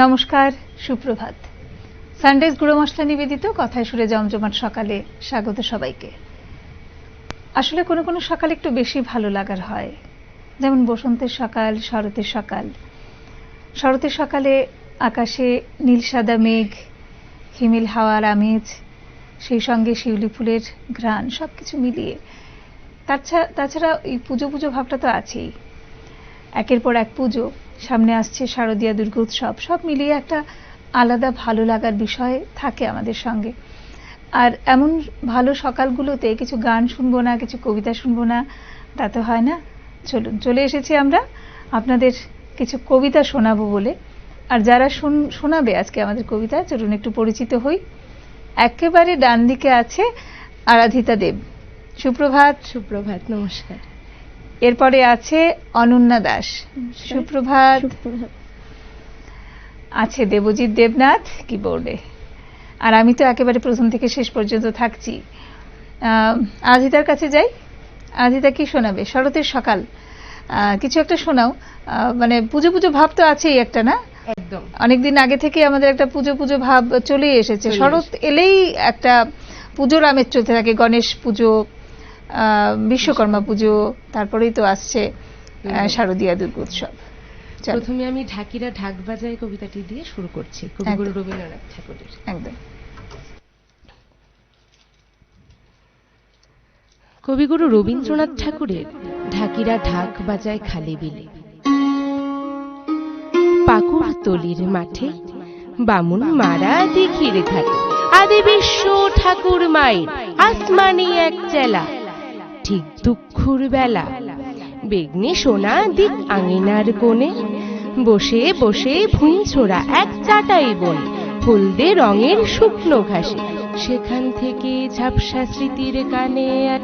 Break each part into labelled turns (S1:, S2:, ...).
S1: নমস্কার, সুপ্রভাত। সানডেজ গুঁড়ো মশলা নিবেদিত, কথায় সুরে জমজমাট সকালে স্বাগত সবাইকে। আসলে কোনো কোনো সকাল একটু বেশি ভালো লাগার হয়। যেমন বসন্তের সকাল, শরতের সকাল। শরতের সকালে আকাশে নীল সাদা মেঘ, হিমেল হাওয়ার আমেজ, সেই সঙ্গে শিউলি ফুলের ঘ্রাণ সব কিছু মিলিয়ে। তাছাড়া তাছাড়া এই পুজো পুজো ভাবটা তো আছেই। একের পর এক পুজো। সামনে আসছে শারদীয়া দুর্গোৎসব সব মিলিয়ে একটা আলাদা ভালো লাগার বিষয় থাকে আমাদের সঙ্গে। আর এমন ভালো সকালগুলোতে কিছু গান শুনব না, কিছু কবিতা শুনব না তা তো হয় না। চলুন, চলে এসেছি আমরা। আপনাদের কিছু কবিতা শোনাবো বলে। আর যারা শুন- শোনাবে আজকে আমাদের কবিতা, চলুন একটু পরিচিত হই। একেবারে ডান দিকে আছে আরাধিতা দেব। সুপ্রভাত।
S2: সুপ্রভাত, নমস্কার।
S1: এরপরে আছে অনন্যা দাস সুপ্রভাত। আছে দেবজিৎ দেবনাথ কিবোর্ডে আর আমি তো একেবারে প্রথম থেকে শেষ পর্যন্ত থাকছি। আজিতার কাছে যাই। আধিতা কি শোনাবে? শরতের সকাল। কিছু একটা শোনাও। মানে পুজো পুজো ভাব তো আছেই একটা না?
S2: একদম।
S1: অনেকদিন আগে থেকে আমাদের একটা পুজো পুজো ভাব চলেই এসেছে। শরৎ এলেই একটা পুজোর আমেজ চলতে থাকে। গণেশ পুজো বিশ্বকর্মা পুজো তারপরেই তো আসছে শারদীয়া দুর্গোৎসব চলো,
S2: প্রথমে আমি ঢাকিরা ঢাক বাজায় কবিতাটি দিয়ে শুরু করছি কবিগুরু রবীন্দ্রনাথ ঠাকুরের।
S1: একদম।
S2: কবিগুরু রবীন্দ্রনাথ ঠাকুরের ঢাকিরা ঢাক বাজায় খালি বিলে। পাকুর তলির মাঠে বামুন মারা দিঘির ঘাটে আদি বিশ্ব ঠাকুর মায়ের আসমানি এক চেলা। ঠিক দুঃখুর বেলা। বেগনি সোনা দিক আঙিনার কোণে। বসে বসে ভুঁই ছোড়া এক চাটাই বন। হলদে রঙের শুকনো ঘাসে। সেখান থেকে ঝাপসা স্মৃতির কানে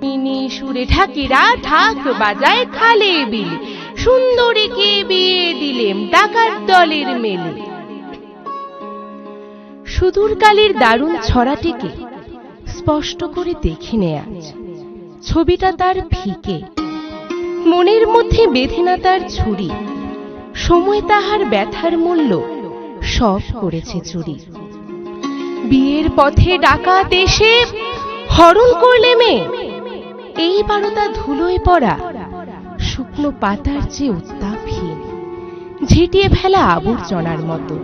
S2: মিনি সুরে ঢাকিরা ঢাক বাজায় খালে বিলে। সুন্দরীকে বিয়ে দিলেম ডাকাত দলের মেলে। সুদূরকালের দারুণ ছড়াটিকে স্পষ্ট করে দেখি নে আজ। ছবিটা তার ফিকে। মনের মধ্যে বেঁধে না তার ছুরি। সময় তাহার ব্যথার মূল্য সব করেছে চুরি। বিয়ের পথে ডাকাত এসে হরণ করলে মেয়ে। এই তা ধুলোয় পড়া শুকনো পাতার চেয়ে উত্তাপহীন, ঝেঁটিয়ে ফেলা আবর্জনার মতো।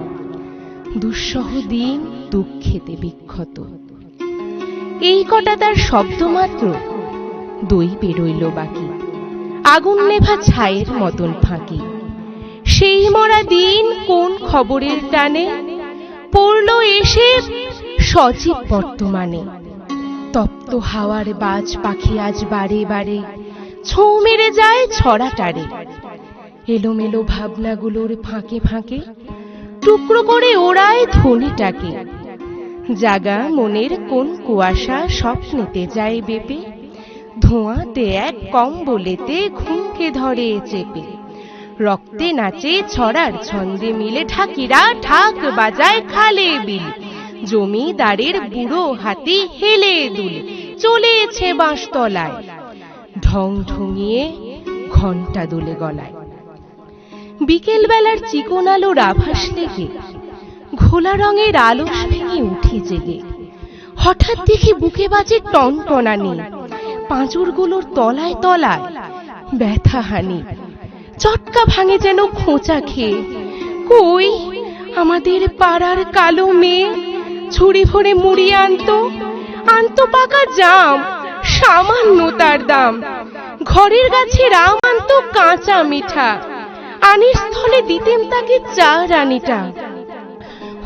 S2: দুঃসহ দিন দুঃখেতে বিক্ষত। এই কটা তার শব্দ মাত্র, দই বেরোইল বাকি। আগুন নেভা ছায়ের মতন ফাঁকি। সেই মরা দিন কোন খবরের টানে? পড়ল এসে সজীব বর্তমানে। তপ্ত হাওয়ার বাজ পাখি আজ বারে বারে, ছৌ মেরে যায় ছড়াটারে এলোমেলো ভাবনাগুলোর ফাঁকে ফাঁকে, টুকরো করে ওড়ায় ধ্বনিটাকে। জাগা মনের কোন কুয়াশা স্বপ্নেতে যায় বেপে। ধোঁয়াতে এক কম্বলেতে ঘুমকে ধরে চেপে। রক্তে নাচে ছড়ার ছন্দে মিলে ঢাকিরা ঢাক বাজায় খালে বিল। জমিদারের বুড়ো হাতি হেলে দুলে, চলেছে বাঁশতলায়। ঢং ঢুঙিয়ে ঘণ্টা দুলে গলায়। বিকেলবেলার চিকন আলোর আভাস লেগে ঘোলা রঙের আলোস ভেঙে উঠে জেগে। হঠাৎ দেখি বুকে বাজে টনটনানি। পাঁজরগুলোর তলায় তলায় ব্যথা হানি চটকা ভাঙে যেন খোঁচা খেয়ে। কই আমাদের পাড়ার কালো মেয়ে? ছুরি ভরে মুড়ি আনতো। আনতো পাকা জাম, সামান্য তার দাম। ঘরের গাছে রাম আনতো কাঁচা মিঠা। আনির স্থলে দিতেন তাকে চা রানীটা।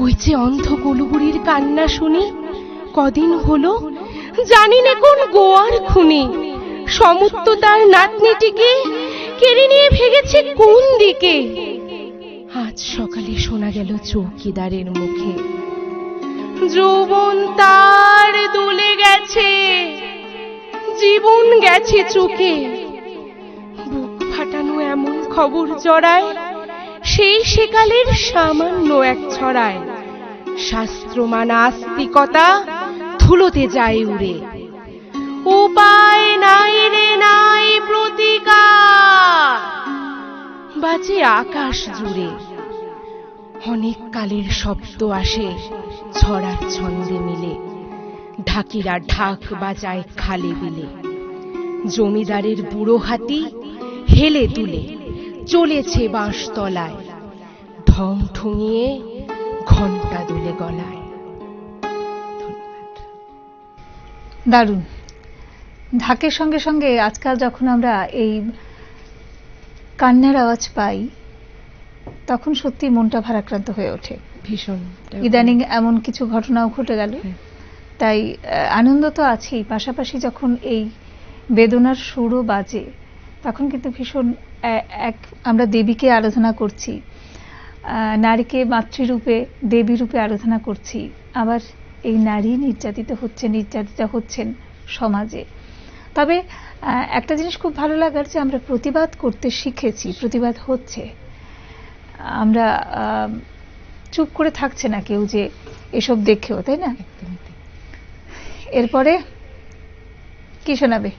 S2: ওই যে অন্ধ গলুবুড়ির কান্না শুনি কদিন হলো জানি না কোন গোয়ার খুনি। সমুদ্র তার নাতনিটিকে কেড়ে নিয়ে ভেগেছে কোন দিকে? আজ সকালে শোনা গেল চৌকিদারের মুখে। যৌবন তার দুলে গেছে, জীবন গেছে চোখে। বুক ফাটানো এমন খবর জড়ায় সেই সেকালের সামান্য এক ছড়ায়। শাস্ত্র মানা আস্তিকতা ধুলোতে যায় উড়ে। উপায় নাই রে, নাই প্রতিকার। বাজে আকাশ জুড়ে। অনেক কালের শব্দ আসে ছড়ার ছন্দে মিলে। ঢাকিরা ঢাক বাজায় খালে বিলে। জমিদারের বুড়ো হাতি হেলে তুলে। চলেছে বাঁশতলায়। ঢং ঠুঙিয়ে ঘণ্টা দুলে গলায়।
S1: দারুণ। ঢাকের সঙ্গে সঙ্গে আজকাল যখন আমরা এই কান্নার আওয়াজ পাই তখন সত্যি মনটা ভারাক্রান্ত হয়ে ওঠে।
S2: ভীষণ।
S1: ইদানিং এমন কিছু ঘটনাও ঘটে গেল।
S2: হ্যাঁ।
S1: তাই আনন্দ তো আছেই। পাশাপাশি যখন এই বেদনার সুরও বাজে তখন কিন্তু ভীষণ এক আমরা দেবীকে আরাধনা করছি। নারীকে মাতৃরূপে দেবী রূপে আরাধনা করছি। আবার এই নারী নির্যাতিত হচ্ছে নির্যাতিত হচ্ছেন সমাজে। তবে একটা জিনিস খুব ভালো লাগার যে আমরা প্রতিবাদ করতে শিখেছি প্রতিবাদ হচ্ছে। আমরা চুপ করে থাকছে না কেউ যে এসব দেখেও তাই না? এরপরে কি শোনাবে?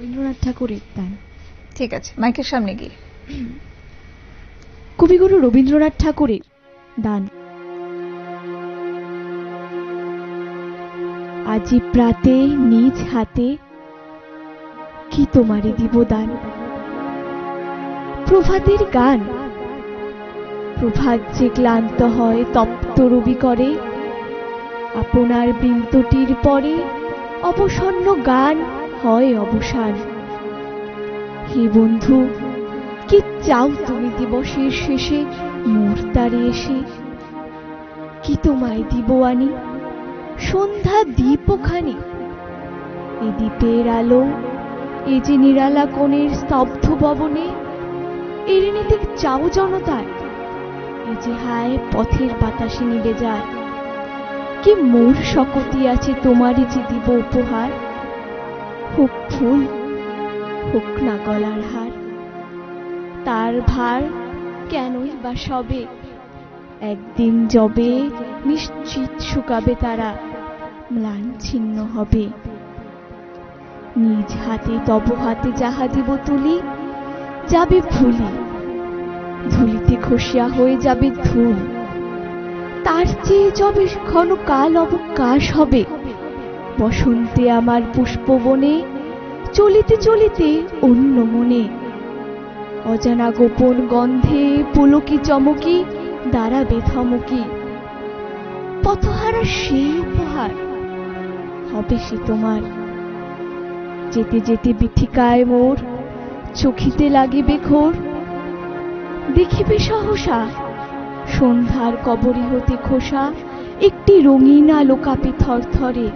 S3: রবীন্দ্রনাথ ঠাকুরের দান
S1: ঠিক আছে মাইকের সামনে গিয়ে।
S3: কবিগুরু রবীন্দ্রনাথ ঠাকুরের দান। আজি প্রাতে নিজ হাতে কি তোমারে দিব দান? প্রভাতের গান। প্রভাত যে ক্লান্ত হয় তপ্ত রবি করে। আপনার বৃন্তটির পরে অবসন্ন গান। হয় অবসান। হে বন্ধু, কি চাও তুমি দিবসের শেষে মুহূর্তারে এসে? কি তোমায় দিব আনি? সন্ধ্যা দীপখানি এ দ্বীপের আলো, এ যে নিরালা কোণের স্তব্ধ ভবনে, এর নিতে চাও জনতায়। এ যে হায় পথের বাতাসে নিবে যায়। কি মোর শকতি আছে তোমারই যে দিব উপহার? হোক ফুল, হোক না গলার হার, তার ভার কেনই বা সবে? একদিন যবে নিশ্চিত শুকাবে তারা, ম্লান ছিন্ন হবে। নিজ হাতে তব হাতে যাহা দিব তুলি, যাবে ভুলি ধুলিতে খসিয়া হয়ে যাবে ধুল। তার চেয়ে যবে ক্ষণ কাল অবকাশ হবে। বসন্তে আমার পুষ্পবনে, চলিতে চলিতে অন্য মনে। অজানা গোপন গন্ধে পুলকি চমকি, দাঁড়াবে থমকি পথহারা সেই উপহার হবে সে তোমার। যেতে যেতে বিথিকায় মোর চোখিতে লাগিবে ঘোর। দেখিবে সহসা, সন্ধ্যার কবরী হতে খোসা, একটি রঙিন আলো কাঁপে থরথরে।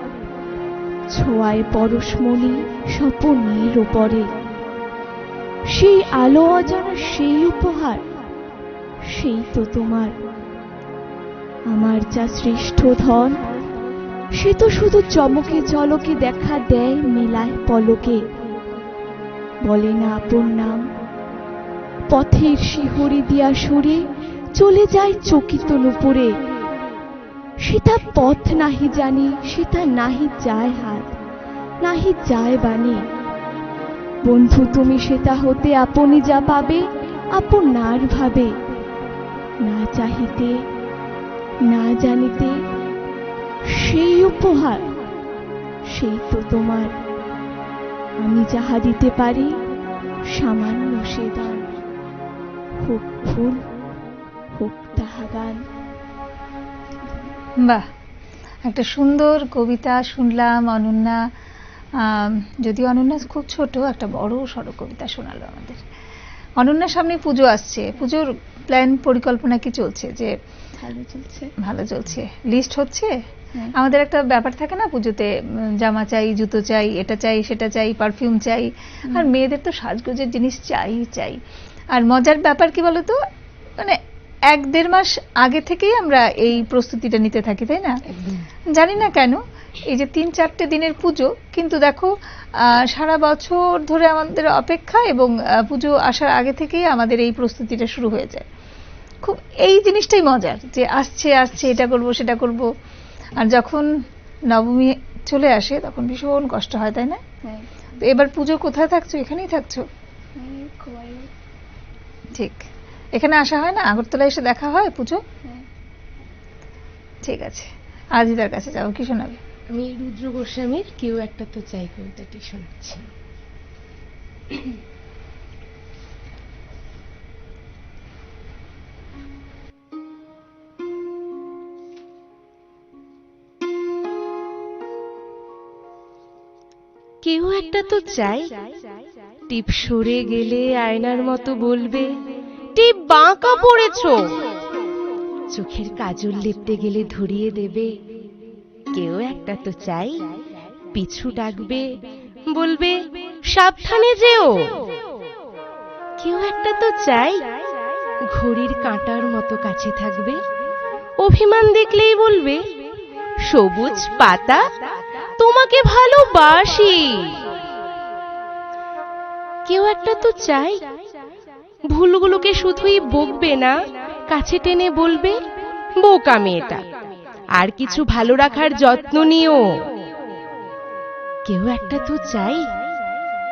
S3: ছোঁয়ায় পরশমণি স্বপনের ওপরে সেই আলো অজানা সেই উপহার, সেই তো তোমার। আমার যা শ্রেষ্ঠ ধন, সে তো শুধু চমকে চলকে দেখা দেয় মেলায় পলকে। বলে না আপন নাম, পথের শিহরি দিয়া সরে চলে যায় চকিত নুপুরে। সেটা পথ নাহি জানি সেটা নাহি যায় হাত, নাহি যায় বাণী। বন্ধু, তুমি সেটা হতে আপনি যা পাবে আপনার ভাবে। না চাহিতে, না জানিতে, সেই উপহার, সেই তো তোমার। আমি যাহা দিতে পারি, সামান্য সে দান। হোক ফুল হোক তাহা গান
S1: বাহ একটা সুন্দর কবিতা শুনলাম অনন্যা। যদিও অনন্যা খুব ছোট একটা বড় সড়ো কবিতা শোনালো আমাদের। অনন্যার সামনে পুজো আসছে। পুজোর প্ল্যান পরিকল্পনা কি চলছে? যে
S3: ভালো চলছে।
S1: ভালো চলছে। লিস্ট হচ্ছে?
S3: হ্যাঁ।
S1: আমাদের একটা ব্যাপার থাকে না পুজোতে জামা চাই জুতো চাই এটা চাই সেটা চাই পারফিউম চাই। আর মেয়েদের তো সাজগোজের জিনিস চাই চাই। আর মজার ব্যাপার কি বলতো? মানে এক দেড় মাস আগে থেকেই আমরা এই প্রস্তুতিটা নিতে থাকি তাই না? জানি না কেন এই যে তিন চারটে দিনের পুজো কিন্তু দেখো সারা বছর ধরে আমাদের অপেক্ষা এবং পুজো আসার আগে থেকেই আমাদের এই প্রস্তুতিটা শুরু হয়ে যায়। খুব এই জিনিসটাই মজার যে আসছে আসছে এটা করব সেটা করব। আর যখন নবমী চলে আসে তখন ভীষণ কষ্ট হয় তাই না?
S3: হ্যাঁ।
S1: তো এবার পুজো কোথায় থাকছো? এখানেই থাকছো? ঠিক। এখানে আসা হয় না? আগরতলা এসে দেখা হয় পুজো? ঠিক আছে। আজিদার কাছে যাব কি শোনাবে?
S2: আমি রুদ্র গোস্বামীর কেউ একটা তো চাই কবিতাটি শোনাচ্ছি। কেউ একটা তো চাই টিপ সরে গেলে আয়নার মতো বলবে টিপ বাঁকা পড়েছো। চোখের কাজল লেপতে গেলে ধরিয়ে দেবে। কেউ একটা তো চাই, পিছু ডাকবে, বলবে, সাবধানে যেও। কেউ একটা তো চাই, ঘড়ির কাঁটার মতো কাছে থাকবে। অভিমান দেখলেই বলবে, সবুজ পাতা তোমাকে ভালোবাসি। কেউ একটা তো চাই ভুলগুলোকে শুধুই বকবে না, কাছে টেনে বলবে, বোকা মেয়েটা, আর কিছু ভালো রাখার যত্ন নিও। কেউ একটা তো চাই,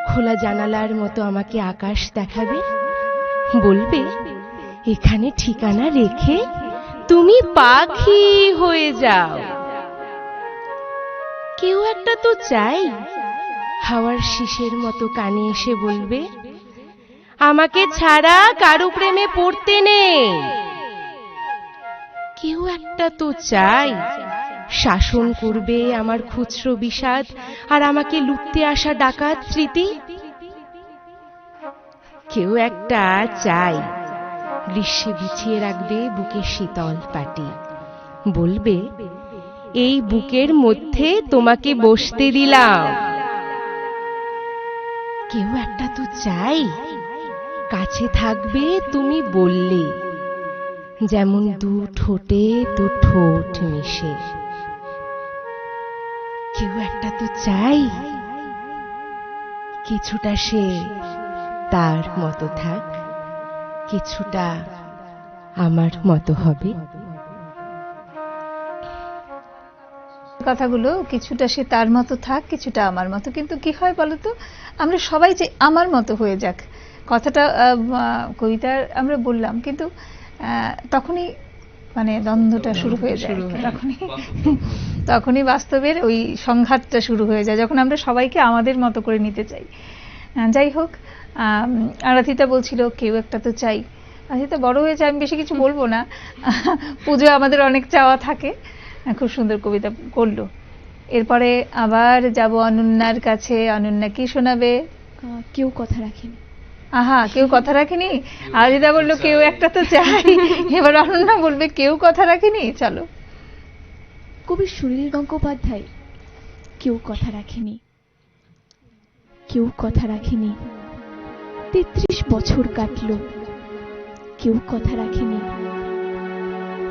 S2: খোলা জানালার মতো আমাকে আকাশ দেখাবে, বলবে, এখানে ঠিকানা রেখে তুমি পাখি হয়ে যাও। কেউ একটা তো চাই, হাওয়ার শিশের মতো কানে এসে বলবে আমাকে ছাড়া কারও প্রেমে পড়তে নেই। কেউ একটা তো চাই শাসন করবে আমার খুচরো বিষাদ আর আমাকে লুটতে আসা ডাকাত স্মৃতি। কেউ একটা চাই গ্রীষ্মে বিছিয়ে রাখবে বুকে শীতল পাটি। বলবে এই বুকের মধ্যে তোমাকে বসতে দিলাম। কেউ একটা তো চাই কাছে থাকবে তুমি বললে, যেমন দু ঠোঁটে দু ঠোঁট মিশে। কেউ একটা তো চাই কিছুটা সে তার মতো থাক, কিছুটা আমার মতো হবে।
S1: কথাগুলো, কিছুটা সে তার মতো থাক, কিছুটা আমার মতো, কিন্তু কি হয় বলতো আমরা সবাই যে আমার মতো হয়ে যাক। কথাটা কবিতার আমরা বললাম কিন্তু তখনই মানে দ্বন্দ্বটা শুরু হয়ে যায়।
S2: শুরু
S1: তখনই তখনই বাস্তবের ওই সংঘাতটা শুরু হয়ে যায় যখন আমরা সবাইকে আমাদের মতো করে নিতে চাই। যাই হোক আরাধিতা বলছিল কেউ একটা তো চাই। আরাধিতা বড় হয়েছে আমি বেশি কিছু বলব না। পুজো আমাদের অনেক চাওয়া থাকে। খুব সুন্দর কবিতা করল। এরপরে আবার যাব অনন্যার কাছে। অনন্যা কি শোনাবে?
S3: কেউ কথা রাখেনি।
S1: আহা, কেউ কথা রাখেনি? আরাধিতা বলল, কেউ একটা তো চাই। এবার অনন্যা বলবে, কেউ কথা রাখেনি? চলো।
S3: কবি সুনীল গঙ্গোপাধ্যায়, কেউ কথা রাখেনি। কেউ কথা রাখেনি। তেত্রিশ বছর কাটলো। কেউ কথা রাখেনি।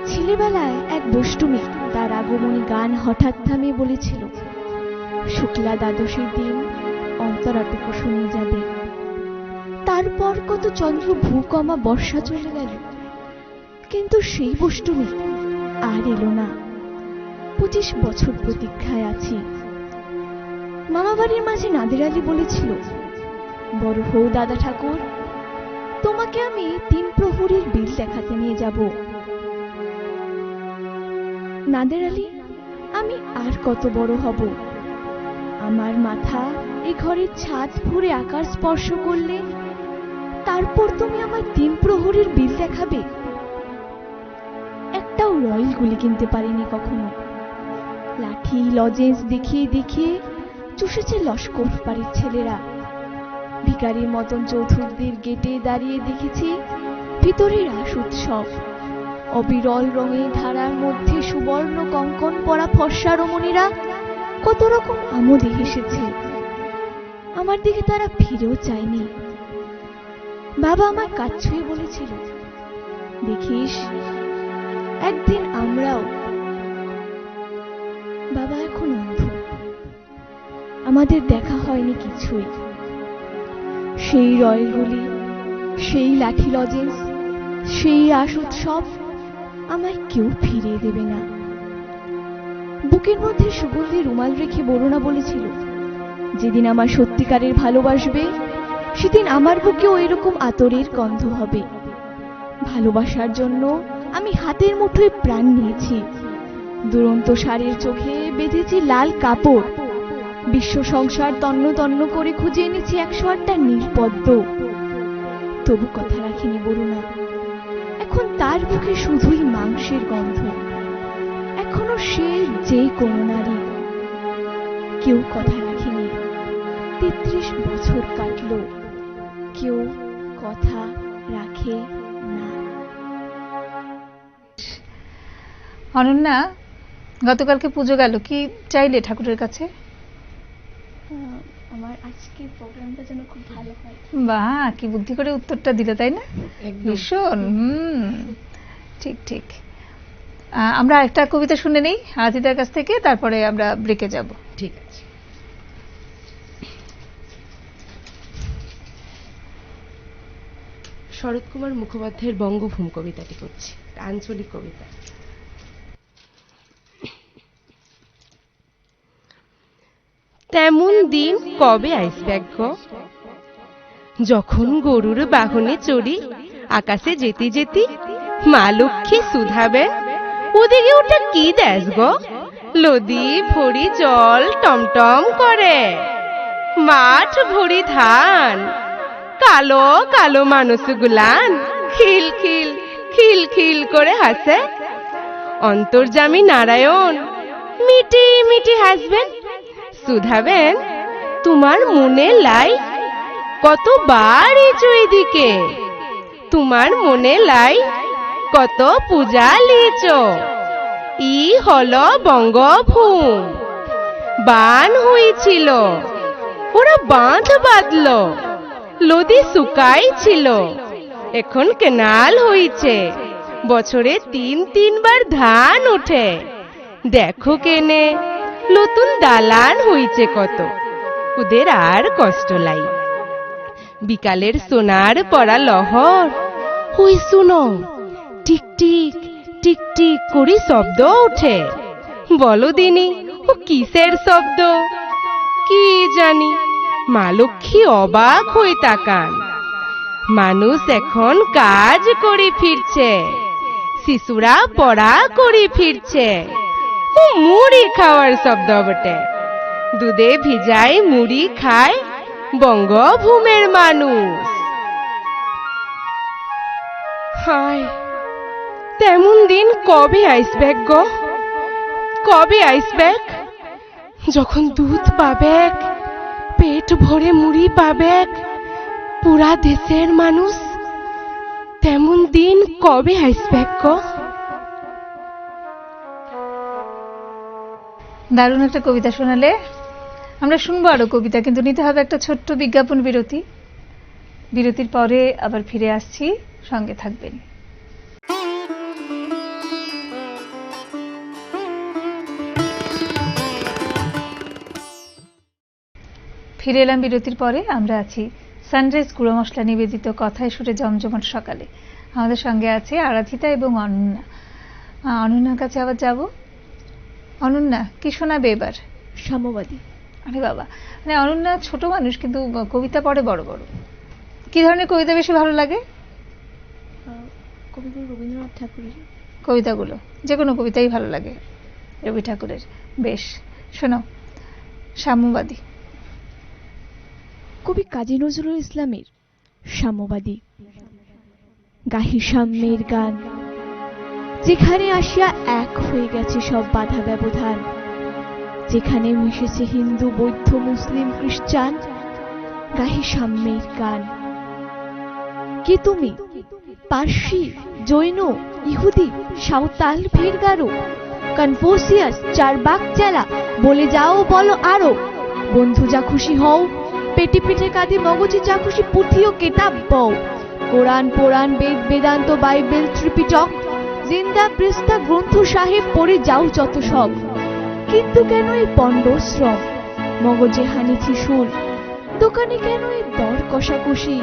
S3: ছেলেবেলায় এক বষ্টমী তার আগমনী গান হঠাৎ থামিয়ে বলেছিল, শুক্লা দ্বাদশীর দিন অন্তরাটুকু শুনে যাবে তারপর কত চন্দ্র ভূকমা বর্ষা চলে গেল। কিন্তু সেই বষ্টমী আর এলো না। পঁচিশ বছর প্রতীক্ষায় আছি। মামা বাড়ির মাঝে নাদের আলী বলেছিল, বড় হৌ দাদা ঠাকুর, তোমাকে আমি তিন প্রহরীর বিল দেখাতে নিয়ে যাব। নাদের আলী, আমি আর কত বড় হব? আমার মাথা এ ঘরের ছাদ ফুঁড়ে আকার স্পর্শ করলে তারপর তুমি আমার তিন প্রহরীর বিল দেখাবে। একটাও রয়্যাল গুলি কিনতে পারিনি কখনো। লাঠি লজেন্স দেখিয়ে দেখিয়ে চুষেছে লস্কর বাড়ির ছেলেরা। ভিকারির মতন চৌধুরীদের গেটে দাঁড়িয়ে দেখেছি ভিতরের রাস উৎসব। অবিরল রঙের ধারার মধ্যে সুবর্ণ কঙ্কন পরা ফর্সা রমণীরা কত রকম আমোদে হেসেছে। আমার দিকে তারা ফিরেও চায়নি। বাবা আমার কাজ ছুঁয়ে বলেছিল, দেখিস, একদিন আমরাও বাবা এখন অন্ধ। আমাদের দেখা হয়নি কিছুই। সেই রয়্যালগুলি সেই লাঠি লজেন্স, সেই রাস উৎসব আমায় কেউ ফিরিয়ে দেবে না। বুকের মধ্যে সুগন্ধি রুমাল রেখে বরুণা বলেছিল, যেদিন আমার সত্যিকারের ভালোবাসবে সেদিন আমার বুকেও এরকম আতরের গন্ধ হবে। ভালোবাসার জন্য আমি হাতের মুঠোয় প্রাণ নিয়েছি। দুরন্ত সারের চোখে বেঁধেছি লাল কাপড়। বিশ্ব সংসার তন্ন তন্ন করে খুঁজে এনেছি একশো আটটা নীলপদ্ম তবু কথা রাখিনি বরুণা, এখন তার বুকে শুধুই মাংসের গন্ধ। এখনও সে যে কোনো নারী। কেউ কথা রাখেনি, তেত্রিশ বছর কাটলো। কেউ কথা রাখে না।
S1: অনন্যা গতকালকে পুজো গেল কি চাইলে ঠাকুরের কাছে?
S3: আমার আজকের প্রোগ্রামটা যেন খুব ভালো হয়।
S1: বাহ কি বুদ্ধি করে উত্তরটা দিলে তাই না? ভীষণ হুম ঠিক ঠিক। আমরা একটা কবিতা শুনে নেই আদিতার কাছ থেকে তারপরে আমরা ব্রেকে যাব।
S2: ঠিক আছে। শরৎ কুমার মুখোপাধ্যায়ের বঙ্গভূম কবিতাটি করছি আঞ্চলিক কবিতা। তেমন দিন কবে আসবে গো যখন গরুর বাহনে চড়ি, আকাশে যেতে যেতে মা লক্ষ্মী সুধাবে ওদিকে ওটা কি দেশ গো? লদি ভরি জল টমটম করে, মাঠ ভরি ধান কালো কালো মানুষগুলান খিল খিল খিল খিল করে হাসে। অন্তর্জামী নারায়ণ, মিটি মিটি হাসবেন? সুধাবেন, তোমার মনে লাই কতবার এচো এদিকে? তোমার মনে লাই কত পূজা লিয়েছ ই হল বঙ্গভূম। বান হয়েছিল ওরা বাঁধ বাঁধল। লদি শুকাই ছিল। এখন কেনাল হয়েছে বছরে তিন, তিনবার ধান ওঠে। দেখো কেনে, নতুন দালান হইছে কত। ওদের আর কষ্ট লাই বিকালের সোনার পড়া লহর। হই শুনো, টিক টিক টিক টিক করি শব্দ ওঠে। বলো দিনি, ও কিসের শব্দ? কি জানি। মা লক্ষ্মী অবাক হয়ে তাকান। মানুষ এখন কাজ করে ফিরছে। শিশুরা পড়া করে ফিরছে। ও মুড়ি খাওয়ার শব্দ বটে। দুধে ভিজাই মুড়ি খায় বঙ্গভূমের মানুষ। হায়, তেমন দিন কবে আইসবেক গো? কবে আইসবেক যখন দুধ পাবেক ভরে মুড়ি পাবেক পুরা দেশের মানুষ। তেমন দিন কবে আইসবেক গো?
S1: দারুণ একটা কবিতা শোনালে। আমরা শুনব আরও কবিতা, কিন্তু নিতে হবে একটা ছোট্ট বিজ্ঞাপন বিরতি। বিরতির পরে আবার ফিরে আসছি। সঙ্গে থাকবেন। ফিরে এলাম বিরতির পরে। আমরা আছি সানরাইজ গুঁড়ো মশলা নিবেদিত কথায় সুরে জমজমাট সকালে। আমাদের সঙ্গে আছে আরাধিতা এবং অনন্যা। অনন্যার কাছে আবার যাব? অনন্যা কি শোনাবে এবার?
S3: সাম্যবাদী
S1: আরে বাবা মানে অনন্যা ছোট মানুষ কিন্তু কবিতা পড়ে বড় বড়। কি ধরনের কবিতা বেশি ভালো লাগে?
S3: রবীন্দ্রনাথ ঠাকুরের।
S1: কবিতাগুলো যে কোনো কবিতাই ভালো লাগে। রবি ঠাকুরের বেশ। শোনো সাম্যবাদী।
S3: কবি কাজী নজরুল ইসলামের সাম্যবাদী। গাহি সাম্যের গান, যেখানে আসিয়া এক হয়ে গেছে সব বাধা ব্যবধান, যেখানে মিশেছে হিন্দু, বৌদ্ধ, মুসলিম, খ্রিস্টান, গাহি সাম্যের গান। কে তুমি? পার্সি, জৈন, ইহুদি, সাঁওতাল, ভিড়গারো, কনফুসিয়াস চারবাক চেলা, বলে যাও, বলো আরও। বন্ধু যা খুশি হও পেটে পিঠে কাঁধে মগজে যা খুশি পুঁথি ও কেতাব বও কোরআন, পুরাণ, বেদ, বেদান্ত, বাইবেল, ত্রিপিটক, জিন্দা পৃষ্ঠা গ্রন্থ সাহেব পড়ে যাও যত সব। কিন্তু কেন এই পণ্ডশ্রম মগজে হানিছি সুর দোকানে কেন এই দর কষাকষি?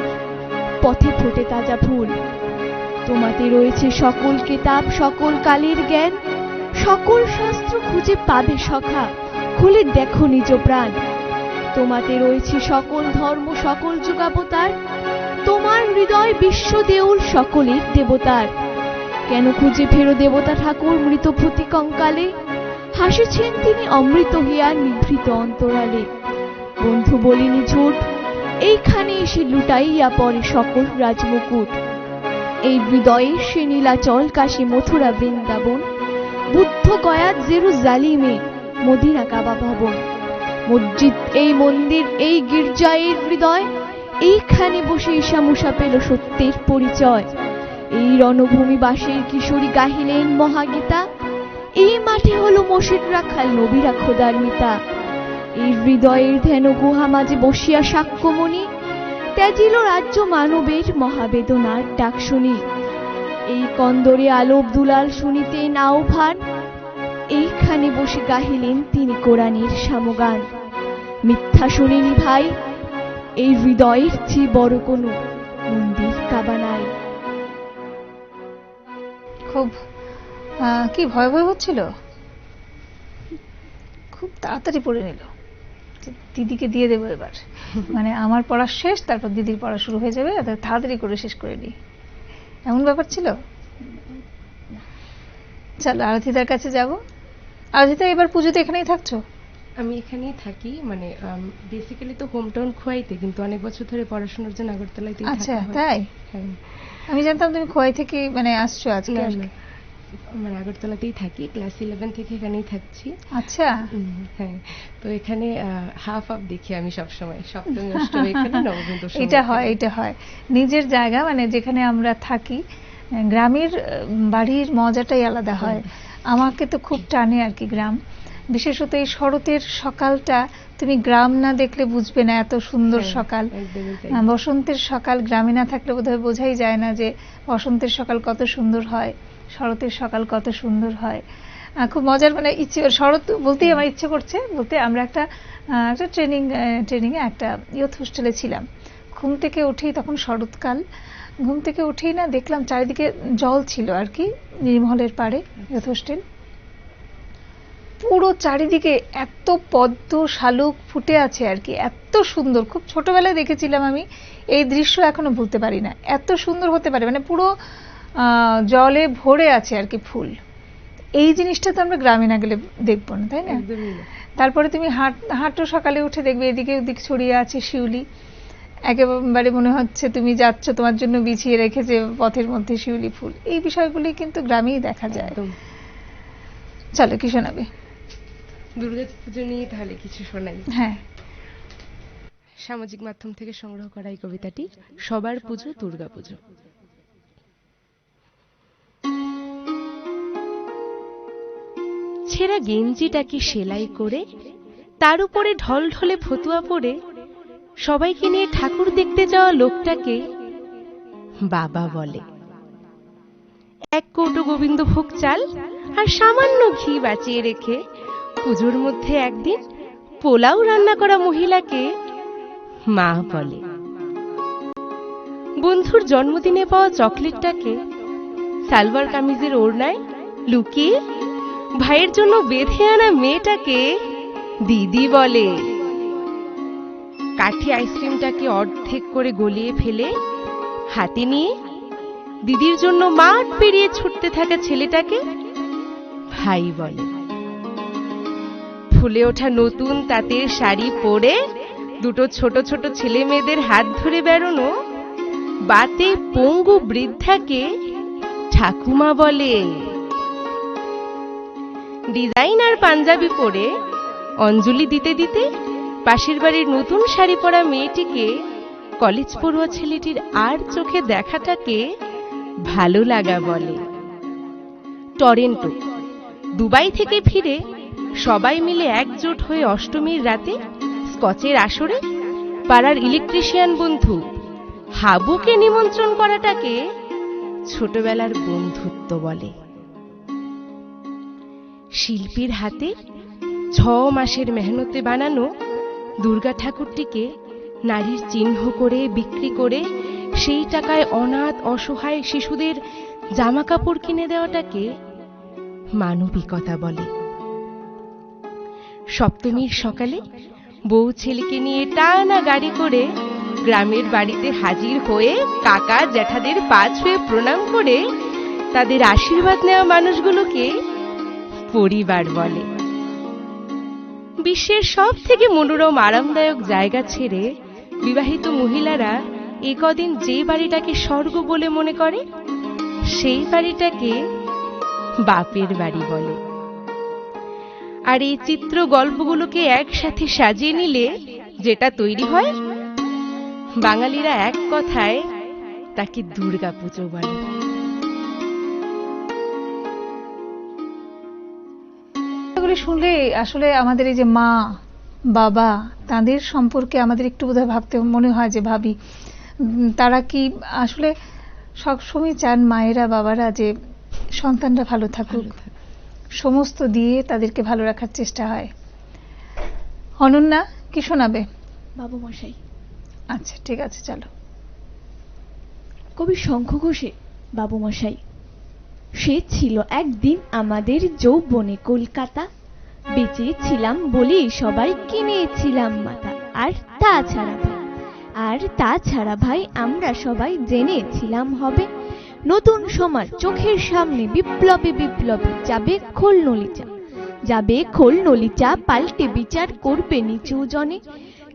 S3: পথে ফোটে তাজা ফুল। তোমাতে রয়েছে সকল কিতাব, সকল কালের জ্ঞান, সকল শাস্ত্র খুঁজে পাবে সখা। খুলে দেখো নিজ প্রাণ। তোমাতে রয়েছে সকল ধর্ম, সকল যুগাবতার। তোমার হৃদয় বিশ্ব দেউল সকলের দেবতার। কেন খুঁজে ফেরো দেবতা ঠাকুর মৃত ভূতি কঙ্কালে? হাসেছেন তিনি অমৃত হিয়া নিভৃত অন্তরালে। বন্ধু বলিনি ঝুট, এইখানে এসে লুটাইয়া পড়ে সকল রাজমুকুট। এই হৃদয়ে সে Nilachal Kashi Mathura Vrindavan, Buddha Gaya Jerusalem Medina Kaaba ভবন। মসজিদ, এই মন্দির, এই গির্জা এর হৃদয়, এইখানে বসে ঈশামুষা পেল সত্যের পরিচয়। এই রণভূমি বাসের কিশোরী গাহিলেন মহাগীতা, এই মাঠে হলো মসজিদ রাখাল নবীরা খোদার মিতা। এই হৃদয়ের ধ্যান গুহা মাঝে বসিয়া সাক্ষ্যমণি, ত্যাজিল রাজ্য মানবের মহাবেদনার ডাক শুনি। এই কন্দরে আলোপ দুলাল শুনিতে নাও ভান, এইখানে বসে গাহিলেন তিনি কোরআনের সামগান। মিথ্যা শুনিনি ভাই। এই হৃদয়ের চেয়ে বড় কোনো মন্দির কাবা নাই।
S1: খুব কি ভয় ভয় হচ্ছিল? খুব তাড়াতাড়ি পড়ে নিল। দিদিকে দিয়ে দেবো এবার। মানে আমার পড়া শেষ তারপর দিদির পড়া শুরু হয়ে যাবে তাড়াতাড়ি করে শেষ করে নিই। এমন ব্যাপার ছিল? চলো আরতিদার কাছে যাব। আরতিদা এবার পুজোতে এখানেই থাকছো?
S2: আমি এখানেই থাকি মানে বেসিক্যালি তো হোম টাউন খোয়াইতে কিন্তু অনেক বছর ধরে পড়াশোনার জন্য আগরতলাতেই
S1: আচ্ছা তাই?
S2: হ্যাঁ।
S1: আমি জানতাম তুমি খোয়াই থেকে মানে আসছো আজকে।
S2: মানে আগরতলাতেই থাকি ক্লাস ইলেভেন থেকে এখানেই থাকছি।
S1: আচ্ছা।
S2: হ্যাঁ। তো এখানে হাফ হাফ দেখি আমি সব সবসময়। সপ্তমী অষ্টমী এখানে নবমী দশমী
S1: এটা হয় এটা হয়। নিজের জায়গা মানে যেখানে আমরা থাকি গ্রামের বাড়ির মজাটাই আলাদা হয়। আমাকে তো খুব টানে আর কি গ্রাম। বিশেষত এই শরতের সকালটা তুমি গ্রাম না দেখলে বুঝবে না এত সুন্দর
S2: হ্যাঁ,
S1: সকাল। বসন্তের সকাল গ্রামে না থাকলে বোধহয় বোঝাই যায় না যে বসন্তের সকাল কত সুন্দর হয় শরতের সকাল কত সুন্দর হয়। খুব মজার মানে ইচ্ছে শরৎ বলতেই আমার ইচ্ছে করছে বলতে আমরা একটা একটা ট্রেনিং ট্রেনিংয়ে একটা ইয়ুথ হোস্টেলে ছিলাম। ঘুম থেকে উঠেই তখন শরৎকাল ঘুম থেকে উঠেই না দেখলাম চারিদিকে জল ছিল আর কি নির্মলের পাড়ে ইয়ুথ হোস্টেল। পুরো চারিদিকে এত পদ্ম শালুক ফুটে আছে আর কি এত সুন্দর। খুব ছোটবেলায় দেখেছিলাম আমি এই দৃশ্য এখনও ভুলতে পারি না। এত সুন্দর হতে পারে মানে পুরো জলে ভরে আছে আর কি ফুল। এই জিনিসটা তো আমরা গ্রামে না গেলে দেখব না তাই না? তারপরে তুমি হাট হাঁটো সকালে উঠে দেখবে এদিকে ওদিক ছড়িয়ে আছে শিউলি। একেবারে মনে হচ্ছে তুমি যাচ্ছ তোমার জন্য বিছিয়ে রেখেছে পথের মধ্যে শিউলি ফুল। এই বিষয়গুলি কিন্তু গ্রামেই দেখা যায়। চলো কি শোনাবে?
S2: দুর্গা পুজো নিয়ে তাহলে কিছু শোনাই।
S1: হ্যাঁ।
S2: সামাজিক মাধ্যম থেকে সংগ্রহ করা এই কবিতাটি সবার পুজো দুর্গা পুজো। ছেঁড়া গেঞ্জিটাকে সেলাই করে তার উপরে ঢল ঢলে ফতুয়া পরে সবাইকে নিয়ে ঠাকুর দেখতে যাওয়া লোকটাকে বাবা বলে। এক কৌটো গোবিন্দভোগ চাল আর সামান্য ঘি বাঁচিয়ে রেখে পুজোর মধ্যে একদিন পোলাও রান্না করা মহিলাকে মা বলে। বন্ধুর জন্মদিনে পাওয়া চকলেটটাকে সালবার কামিজের ওড়নায় লুকিয়ে ভাইয়ের জন্য বেঁধে আনা মেয়েটাকে দিদি বলে। কাঠি আইসক্রিমটাকে অর্ধেক করে গলিয়ে ফেলে হাতে নিয়ে দিদির জন্য মাঠ পেরিয়ে ছুটতে থাকা ছেলেটাকে ভাই বলে। ফুলে ওঠা নতুন তাঁতের শাড়ি পরে দুটো ছোট ছোট ছেলে মেয়েদের হাত ধরে বেরোনো বাতে পঙ্গু বৃদ্ধাকে ঠাকুমা বলে। ডিজাইনার পাঞ্জাবি পরে অঞ্জলি দিতে দিতে পাশের বাড়ির নতুন শাড়ি পরা মেয়েটিকে কলেজ পড়ুয়া ছেলেটির আর চোখে দেখাটাকে ভালো লাগা বলে। টরেন্টো, দুবাই থেকে ফিরে সবাই মিলে একজোট হয়ে অষ্টমীর রাতে স্কচের আসরে পাড়ার ইলেকট্রিশিয়ান বন্ধু হাবুকে নিমন্ত্রণ করাটাকে ছোটবেলার বন্ধুত্ব বলে। শিল্পীর হাতে ছ মাসের মেহনতে বানানো দুর্গা ঠাকুরটিকে নারীর চিহ্ন করে বিক্রি করে সেই টাকায় অনাথ অসহায় শিশুদের জামা কাপড় কিনে দেওয়াটাকে মানবিকতা বলে। সপ্তমীর সকালে বউ ছেলেকে নিয়ে টানা গাড়ি করে গ্রামের বাড়িতে হাজির হয়ে কাকা জ্যাঠাদের পা ছুঁয়ে প্রণাম করে তাদের আশীর্বাদ নেওয়া মানুষগুলোকে পরিবার বলে। বিশ্বের সব থেকে মনোরম, আরামদায়ক জায়গা ছেড়ে বিবাহিত মহিলারা এ কদিন যে বাড়িটাকে স্বর্গ বলে মনে করে, সেই বাড়িটাকে বাপের বাড়ি বলে। আর এই চিত্র গল্পগুলোকে একসাথে সাজিয়ে নিলে যেটা তৈরি হয় বাঙালিরা এক কথায় তাকে দুর্গা পুজো বলে
S1: শুনলে আসলে আমাদের এই যে মা বাবা তাদের সম্পর্কে আমাদের একটু বোধহয় ভাবতে মনে হয় যে ভাবি তারা কি আসলে সবসময় চান মায়েরা বাবারা যে সন্তানরা ভালো থাকুক। সমস্ত দিয়ে তাদেরকে ভালো রাখার চেষ্টা হয়। অনন্যা কি শোনাবে?
S3: বাবু মশাই।
S1: আচ্ছা ঠিক আছে চলো।
S3: কবি শঙ্খ ঘোষে বাবু মশাই সে ছিল একদিন আমাদের যৌবনে কলকাতা। বেঁচে ছিলাম বলেই সবাই কিনেছিলাম মাথা। আর তাছাড়া ভাই আর তাছাড়া ভাই আমরা সবাই জেনেছিলাম হবে। নতুন সমাজ চোখের সামনে বিপ্লবে বিপ্লবে যাবে খোল নলিচা, যাবে খোল নলিচা, পাল্টে বিচার করবে নিচু জনে।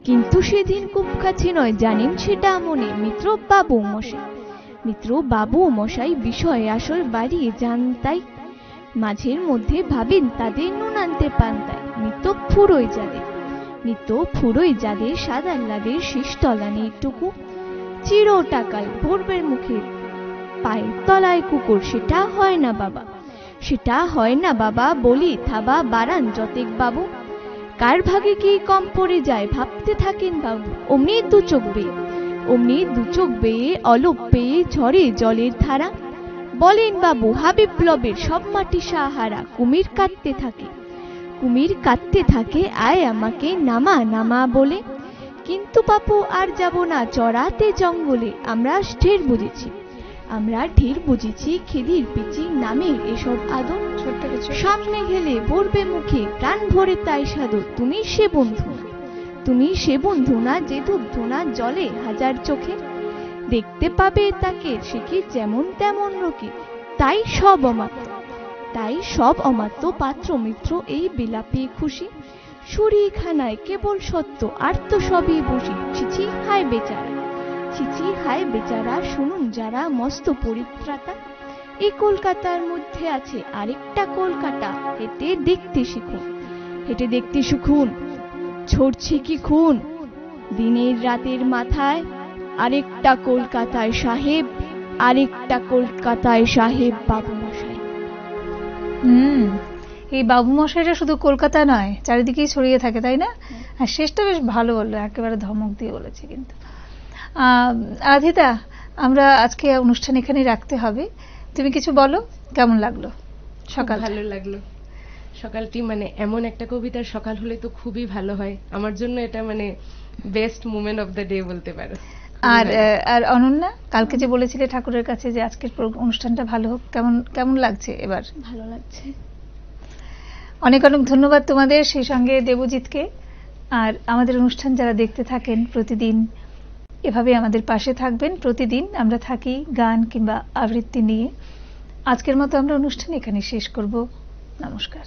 S3: কিন্তু সেদিন খুব কাছে নয়, জানেন সেটা মনে, মিত্র বাবু মশাই। মিত্র বাবু মশাই বিষয়ে আসল বাড়িয়ে যান তাই মাঝের মধ্যে ভাবেন তাদের নুন আনতে পান তাই নিত্য ফুরোয় যাদের, নিত্য ফুরোয় যাদের সাদাল্লাদের শিষ্টলা নেইটুকু চির টাকাল ভরবের মুখে পায়ের তলায় কুকুর, সেটা হয় না বাবা। সেটা হয় না বাবা, বলি থাবা বাড়ান যতেক বাবু। কার ভাগে কি কম পড়ে যায় ভাবতে থাকেন বাবু। অমনি দু চোখ বেয়ে, অমনি দু চোখ বেয়ে, অলোপ পেয়ে ঝরে জলের ধারা। বলেন বাবু হাবিপ্লবের সব মাটি সাহারা, কুমির কাঁদতে থাকে। কুমির কাঁদতে থাকে, আয় আমাকে নামা নামা বলে। কিন্তু বাপু, আর যাব না, চড়াতে জঙ্গলে, আমরা ঢের বুঝেছি। আমরা ঢের বুঝেছি খেদির পিচি নামের এসব আদর
S1: ছোট্ট কিছু।
S3: সামনে গেলে পড়বে মুখে প্রাণ ভরে তাই সাধু তুমি সে বন্ধু। তুমি সে বন্ধু না যে ধুব্ধ না জলে হাজার চোখে। দেখতে পাবে তাকে সে কি যেমন তেমন রকি তাই সব অমাত্য তাই সব অমাত্য পাত্র মিত্র এই বিলাপে খুশি। সুরি খানায় কেবল সত্য আর তো সবই বসি। ছিছি হায় বেচারা। ছিছি হায় বেচারা, শুনুন যারা, মস্ত পরিত্রাতা। এই কলকাতার মধ্যে আছে আরেকটা কলকাতা, হেঁটে দেখতে শিখুন, হেঁটে দেখতে শিখুন, ছড়ছে কি খুন? দিনের রাতের মাথায় আরেকটা কলকাতায় সাহেব, আরেকটা কলকাতায় সাহেব বাবু মশাই
S1: হুম, এই বাবু মশাইটা শুধু কলকাতা নয়, চারিদিকেই ছড়িয়ে থাকে, তাই না? আর শেষটা বেশ ভালো বলল, একেবারে ধমক দিয়ে বলেছে কিন্তু। আহ, আরাধিতা আমরা আজকে অনুষ্ঠান এখানে রাখতে হবে। তুমি কিছু বলো? কেমন লাগল? সকাল।
S2: ভালো লাগল। সকালটি মানে এমন একটা কবিতার সকাল হলে তো খুবই ভালো হয়। আমার জন্য এটা মানে best moment of the day বলতে পারো।
S1: আর আর অনন্যা কালকে যে বলেছিলে ঠাকুরের কাছে যে আজকের অনুষ্ঠানটা ভালো হোক কেমন কেমন লাগছে এবার?
S3: ভালো লাগছে।
S1: অনেক অনেক ধন্যবাদ তোমাদের সেই সঙ্গে দেবজিৎকে। আর আমাদের অনুষ্ঠান যারা দেখতে থাকেন প্রতিদিন এভাবে আমাদের পাশে থাকবেন প্রতিদিন। আমরা থাকি গান কিংবা আবৃত্তি নিয়ে। আজকের মতো আমরা অনুষ্ঠান এখানে শেষ করব। নমস্কার।